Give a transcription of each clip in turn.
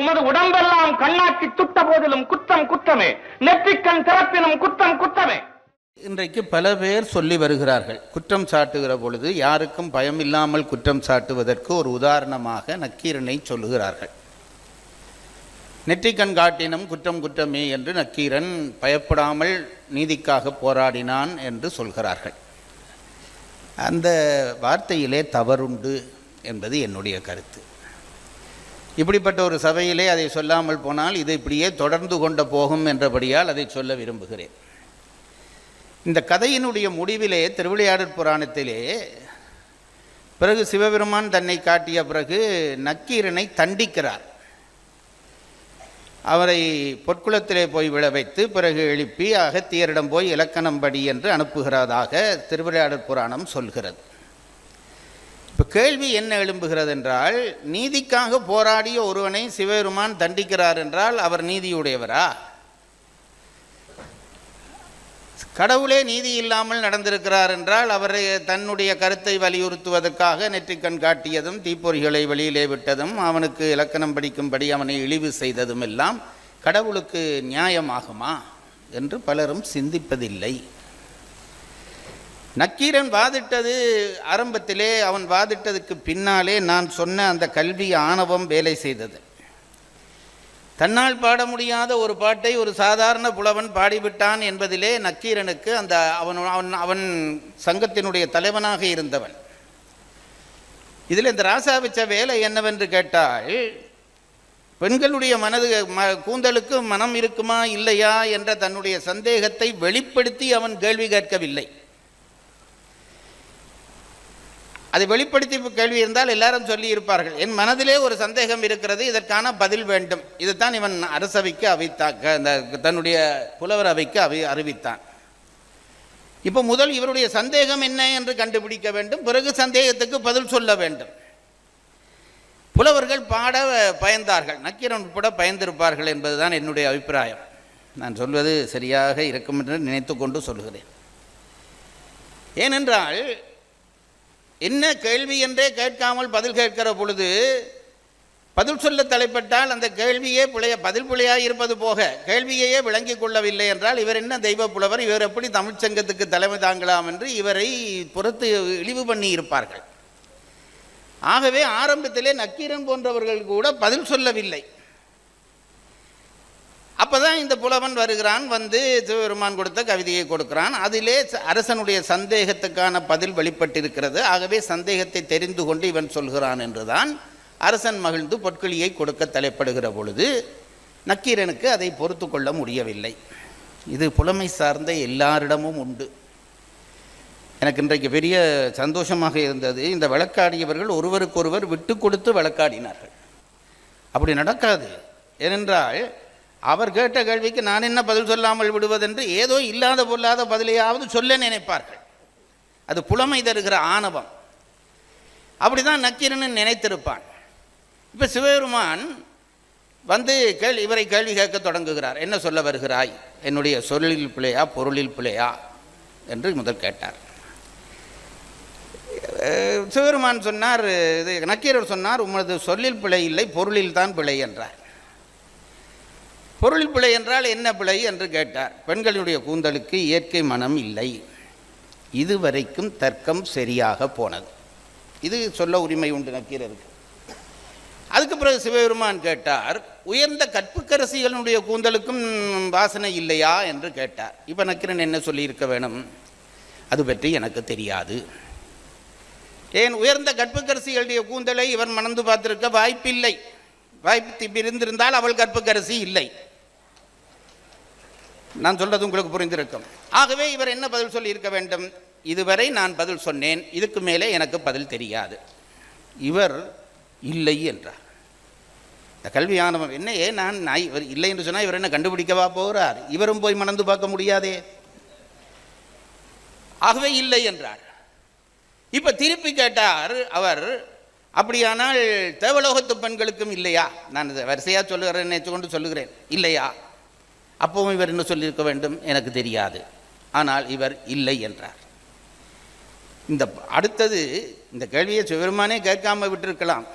உமது உடம்பெல்லாம் கண்ணாக்கி துட்ட போதிலும் குற்றம் குற்றமே. நெற்றிக்கண் திறப்பினும் குற்றம் குற்றமே. இன்றைக்கு பல பேர் சொல்லி வருகிறார்கள். குற்றம் சாட்டுகிற பொழுது யாருக்கும் பயம் இல்லாமல் குற்றம் சாட்டுவதற்கு ஒரு உதாரணமாக நக்கீரனை சொல்லுகிறார்கள். நெற்றிக்கண் காட்டினும் குற்றம் குற்றமே என்று நக்கீரன் பயப்படாமல் நீதிக்காக போராடினான் என்று சொல்கிறார்கள். அந்த வார்த்தையிலே தவறுண்டு என்பது என்னுடைய கருத்து. இப்படிப்பட்ட ஒரு சபையிலே அதை சொல்லாமல் போனால் இது இப்படியே தொடர்ந்து கொண்டு போகும் என்றபடியால் அதை சொல்ல விரும்புகிறேன். இந்த கதையினுடைய முடிவிலே திருவிளையாடற் புராணத்திலே பிறகு சிவபெருமான் தன்னை காட்டிய பிறகு நக்கீரனை தண்டிக்கிறார். அவரை பொற்குளத்திலே போய் விழ வைத்து பிறகு எழுப்பி அகத்தியரிடம் போய் இலக்கணம் படி என்று அனுப்புகிறதாக திருவிளையாடற் புராணம் சொல்கிறது. கேள்வி என்ன எழும்புகிறது என்றால் நீதிக்காக போராடிய ஒருவனை சிவபெருமான் தண்டிக்கிறார் என்றால் அவர் நீதியுடையவரா? கடவுளே நீதி இல்லாமல் நடந்திருக்கிறார் என்றால் அவரை தன்னுடைய கருத்தை வலியுறுத்துவதற்காக நெற்றிக்கண் காட்டியதும் தீப்பொறிகளை வெளியிலே விட்டதும் அவனுக்கு இலக்கணம் படிக்கும்படி அவனை இழிவு செய்ததும் எல்லாம் கடவுளுக்கு நியாயமாகுமா? என்று பலரும் சிந்திப்பதில்லை. நக்கீரன் வாதிட்டது ஆரம்பத்திலே அவன் வாதிட்டதுக்கு பின்னாலே நான் சொன்ன அந்த கல்வி ஆணவம் வேலை செய்தது. தன்னால் பாட முடியாத ஒரு பாட்டை ஒரு சாதாரண புலவன் பாடிவிட்டான் என்பதிலே நக்கீரனுக்கு அந்த அவன் அவன் அவன் சங்கத்தினுடைய தலைவனாக இருந்தவன். இதில் இந்த ராசா வச்ச வேலை என்னவென்று கேட்டால் பெண்களுடைய மனது ம கூந்தலுக்கு மனம் இருக்குமா இல்லையா என்ற தன்னுடைய சந்தேகத்தை வெளிப்படுத்தி அவன் கேள்வி கேட்கவில்லை. அதை வெளிப்படுத்தி கேள்வி இருந்தால் எல்லாரும் சொல்லி இருப்பார்கள். என் மனதிலே ஒரு சந்தேகம் இருக்கிறது இதற்கான பதில் வேண்டும். இதைத்தான் இவன் அரசவைக்கு அவைத்தான் க- தன்னுடைய புலவர் அவைக்கு அவை அறிவித்தான். இப்போ முதல் இவருடைய சந்தேகம் என்ன என்று கண்டுபிடிக்க வேண்டும். பிறகு சந்தேகத்துக்கு பதில் சொல்ல வேண்டும். புலவர்கள் பாட பயந்தார்கள். நக்கீரன் உட்பட பயந்திருப்பார்கள் என்பதுதான் என்னுடைய அபிப்பிராயம். நான் சொல்வது சரியாக இருக்கும் என்று நினைத்து கொண்டு சொல்கிறேன். ஏனென்றால் என்ன கேள்வி என்றே கேட்காமல் பதில் கேட்கிற பொழுது பதில் சொல்ல தலைப்பட்டால் அந்த கேள்வியே பிழைய பதில் பிழையாக இருப்பது போக கேள்வியையே விளங்கிக் கொள்ளவில்லை என்றால் இவர் என்ன தெய்வ புலவர் இவர் எப்படி தமிழ்ச் சங்கத்துக்கு தலைமை தாங்கலாம் என்று இவரை புறத்து இழிவு பண்ணி இருப்பார்கள். ஆகவே ஆரம்பத்திலே நக்கீரன் போன்றவர்கள் கூட பதில் சொல்லவில்லை. அப்பதான் இந்த புலவன் வருகிறான் வந்து சிவபெருமான் கொடுத்த கவிதையை கொடுக்கிறான். அதிலே ச- அரசனுடைய சந்தேகத்துக்கான பதில் வெளிப்பட்டிருக்கிறது. ஆகவே சந்தேகத்தை தெரிந்து கொண்டு இவன் சொல்கிறான் என்றுதான் அரசன் மகிழ்ந்து பொற்கிளியை கொடுக்க தலைப்படுகிற பொழுது நக்கீரனுக்கு அதை பொறுத்து கொள்ள முடியவில்லை. இது புலமை சார்ந்த எல்லாரிடமும் உண்டு. எனக்கு இன்றைக்கு பெரிய சந்தோஷமாக இருந்தது. இந்த வழக்காடியவர்கள் ஒருவருக்கொருவர் விட்டு கொடுத்து வழக்காடினார்கள். அப்படி நடக்காது. ஏனென்றால் அவர் கேட்ட கேள்விக்கு நான் என்ன பதில் சொல்லாமல் விடுவதென்று ஏதோ இல்லாத பொல்லாத பதிலையாவது சொல்ல நினைப்பார்கள். அது புலமை தருகிற ஆணவம். அப்படிதான் நக்கீரன் நினைத்திருப்பான். இப்போ சிவபெருமான் வந்து கேள் இவரை கேள்வி கேட்க தொடங்குகிறார். என்ன சொல்ல வருகிறாய்? என்னுடைய சொல்லில் பிழையா பொருளில் பிழையா? என்று முதல் கேட்டார். சிவபெருமான் சொன்னார் இது நக்கீரர் சொன்னார் உமது சொல்லில் பிழை இல்லை பொருளில் தான் பிழை என்றார். பொருள் பிழை என்றால் என்ன பிழை என்று கேட்டார். பெண்களுடைய கூந்தலுக்கு இயற்கை மனம் இல்லை. இதுவரைக்கும் தர்க்கம் சரியாக போனது. இது சொல்ல உரிமை உண்டு நக்கீரருக்கு அதுக்கு பிறகு சிவபெருமான் கேட்டார் உயர்ந்த கற்புக்கரசிகளுடைய கூந்தலுக்கும் வாசனை இல்லையா? என்று கேட்டார். இப்போ நக்கீரன் என்ன சொல்லியிருக்க வேணும்? அது பற்றி எனக்கு தெரியாது. ஏன் உயர்ந்த கற்புக்கரசிகளுடைய கூந்தலை இவர் மணந்து பார்த்திருக்க வாய்ப்பில்லை. வாய்ப்பு இருந்திருந்தால் அவள் கற்புக்கரசி இல்லை. நான் சொல்றது உங்களுக்கு புரிந்திருக்கும். ஆகவே இவர் என்ன பதில் சொல்லி இருக்க வேண்டும்? இதுவரை நான் பதில் சொன்னேன். இதுக்கு மேலே எனக்கு பதில் தெரியாது. இவர் இல்லை என்றார். இந்த கல்வி ஆனவம் நான் நான் இவர் இல்லை என்று சொன்னால் இவர் என்ன கண்டுபிடிக்கவா போகிறார் இவரும் போய் மணந்து பார்க்க முடியாதே. ஆகவே இல்லை என்றார். இப்போ திருப்பி கேட்டார் அவர் அப்படியானால் தேவலோகத்து பெண்களுக்கும் இல்லையா? நான் வரிசையாக சொல்லுகிறேன் நினைச்சு கொண்டு சொல்லுகிறேன். இல்லையா? அப்பவும் இவர் என்ன சொல்லியிருக்க வேண்டும்? எனக்கு தெரியாது. ஆனால் இவர் இல்லை என்றார். இந்த அடுத்தது இந்த கேள்வியை சிவபெருமானே கேட்காம விட்டிருக்கலாம்.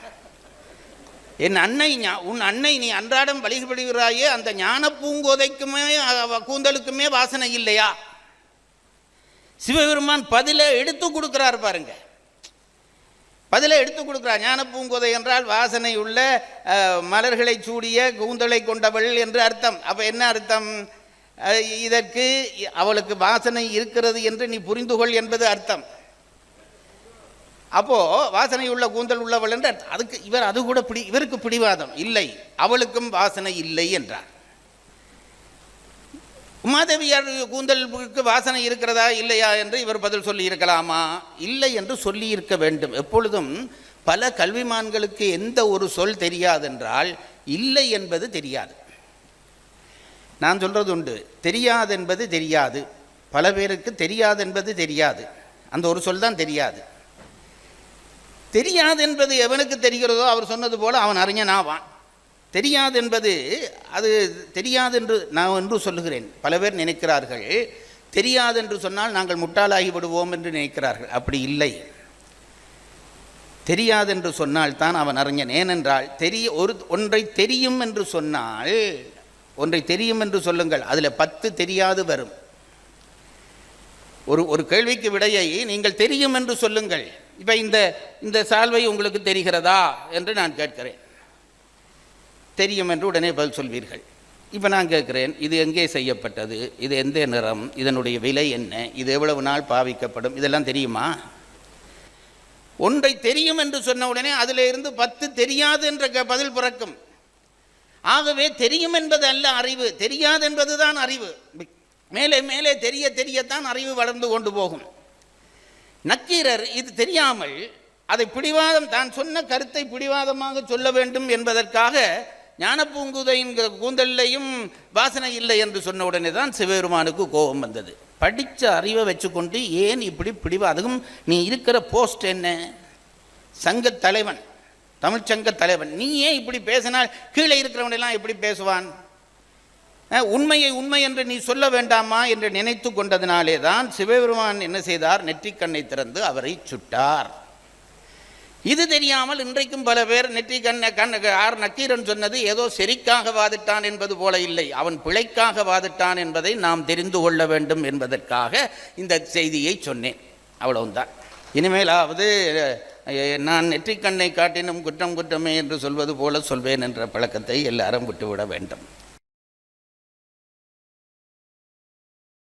என் அன்னை ஞா- உன் அன்னை நீ அன்றாடம் வழிபடுகிறாயே அந்த ஞான பூங்கோதைக்குமே கூந்தலுக்குமே வாசனை இல்லையா? சிவபெருமான் பதிலை எடுத்து கொடுக்குறாரு பாருங்கள் பதிலை எடுத்து கொடுக்கிறார். ஞானப்பூங்கோதை என்றால் வாசனை உள்ள மலர்களை சூடிய கூந்தலை கொண்டவள் என்று அர்த்தம். அப்போ என்ன அர்த்தம்? இதற்கு அவளுக்கு வாசனை இருக்கிறது என்று நீ புரிந்து கொள் என்பது அர்த்தம். அப்போ வாசனை உள்ள கூந்தல் உள்ளவள் என்று அதுக்கு இவர் அது கூட பிடி இவருக்கு பிடிவாதம் இல்லை. அவளுக்கும் வாசனை இல்லை என்றார். மாதவியார் கூந்தலுக்கு வாசனை இருக்கிறதா இல்லையா என்று இவர் பதில் சொல்லி இருக்கலாமா இல்லை என்று சொல்லி இருக்க வேண்டும். எப்பொழுதும் பல கல்விமான்களுக்கு எந்த ஒரு சொல் தெரியாதென்றால் இல்லை என்பது தெரியாது. நான் சொல்கிறது உண்டு. தெரியாதென்பது தெரியாது. பல பேருக்கு தெரியாதென்பது தெரியாது. அந்த ஒரு சொல் தான் தெரியாது. தெரியாதென்பது எவனுக்கு தெரிகிறதோ அவர் சொன்னது போல் அவன் அறிஞன் ஆவான் தெரியாது என்பது அது தெரியாது என்று நான் என்று சொல்லுகிறேன். பல பேர் நினைக்கிறார்கள் தெரியாது என்று சொன்னால் நாங்கள் முட்டாளாகி விடுவோம் என்று நினைக்கிறார்கள். அப்படி இல்லை. தெரியாது என்று சொன்னால் தான் அவன் அறிஞன். ஏனென்றால் தெரிய ஒரு ஒன்றை தெரியும் என்று சொன்னால் ஒன்றை தெரியும் என்று சொல்லுங்கள் அதில் பத்து தெரியாது வரும். ஒரு ஒரு கேள்விக்கு விடையை நீங்கள் தெரியும் என்று சொல்லுங்கள். இப்போ இந்த இந்த சால்வை உங்களுக்கு தெரிகிறதா என்று நான் கேட்கிறேன். தெரியும் என்று உடனே பதில் சொல்வீர்கள். இப்போ நான் கேட்குறேன் இது எங்கே செய்யப்பட்டது? இது எந்த நிறம்? இதனுடைய விலை என்ன? இது எவ்வளவு நாள் பாவிக்கப்படும்? இதெல்லாம் தெரியுமா? ஒன்றை தெரியும் என்று சொன்ன உடனே அதில் இருந்து பத்து தெரியாது என்ற க- பதில் பிறக்கும். ஆகவே தெரியும் என்பது அல்ல அறிவு. தெரியாது என்பதுதான் அறிவு. மேலே மேலே தெரிய தெரியத்தான் அறிவு வளர்ந்து கொண்டு போகும். நக்கீரர் இது தெரியாமல் அதை பிடிவாதம் தான் சொன்ன கருத்தை பிடிவாதமாக சொல்ல வேண்டும் என்பதற்காக ஞானப்பூங்குதைங்கிற கூந்தல்லையும் வாசனை இல்லை என்று சொன்ன உடனே தான் சிவபெருமானுக்கு கோபம் வந்தது. படித்த அறிவை வச்சுக்கொண்டு ஏன் இப்படி பிடிவா? அதுவும் நீ இருக்கிற போஸ்ட் என்ன? சங்கத் தலைவன் தமிழ்ச்சங்க தலைவன். நீ ஏன் இப்படி பேசினால் கீழே இருக்கிறவனெல்லாம் எப்படி பேசுவான்? உண்மையை உண்மை என்று நீ சொல்ல வேண்டாமா என்று நினைத்து கொண்டதினாலே தான் சிவபெருமான் என்ன செய்தார்? நெற்றிக்கண்ணை திறந்து அவரை சுட்டார். இது தெரியாமல் இன்றைக்கும் பல பேர் நெற்றி கண்ண கண் ஆர் நக்கீரன் சொன்னது ஏதோ செரிக்காக வாதிட்டான் என்பது போல இல்லை. அவன் பிழைக்காக வாதிட்டான் என்பதை நாம் தெரிந்து கொள்ள வேண்டும் என்பதற்காக இந்த செய்தியை சொன்னேன். அவ்வளவுதான். இனிமேலாவது நான் நெற்றிக்கண்ணை காட்டினும் குற்றம் குற்றமே என்று சொல்வது போல சொல்வேன் என்ற பழக்கத்தை எல்லாரும் விட்டுவிட வேண்டும்.